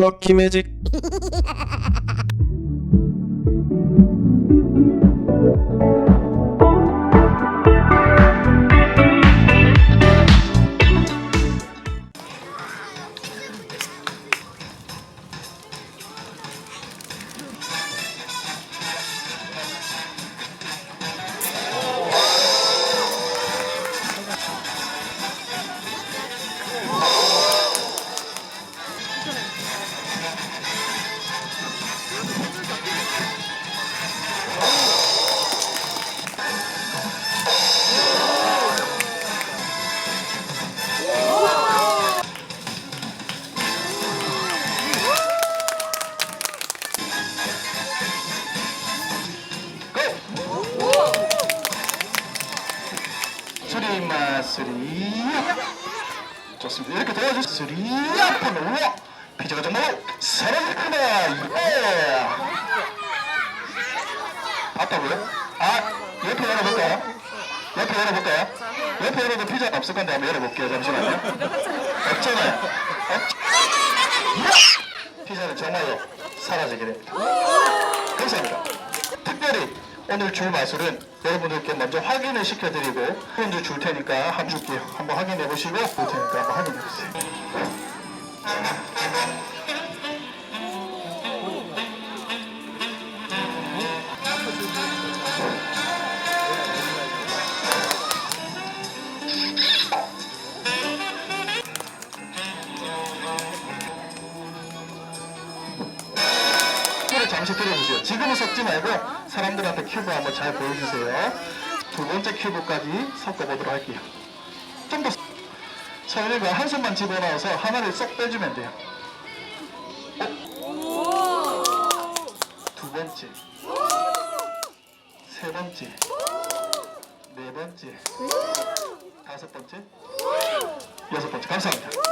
럭키 매직 수리야 좋습니다. 이렇게 도와주 수리야 펀 우와 피자가 정말 사랑했구나 예. 아빠고요? 아 옆에 열어볼까요? 옆에 열어볼까요? 옆에 열어도 피자가 없을 건데 한번 열어볼게요. 잠시만요. 없잖아요. 없... 피자는 정말로 사라지게 됩니다. 감사합니다. 특별히 오늘 줄 마술은 여러분들께 먼저 확인을 시켜드리고 현주 줄 테니까 한 줄게요. 한번 확인해 보시고 줄 테니까 한번 확인해 보세요. 잠시 들어주세요. 지금은 섞지 말고 사람들한테 큐브 한번 잘 보여주세요. 두 번째 큐브까지 섞어보도록 할게요. 좀 더. 서열이가 한 손만 집어넣어서 하나를 쏙 빼주면 돼요. 어? 두 번째. 세 번째. 네 번째. 다섯 번째. 여섯 번째. 감사합니다.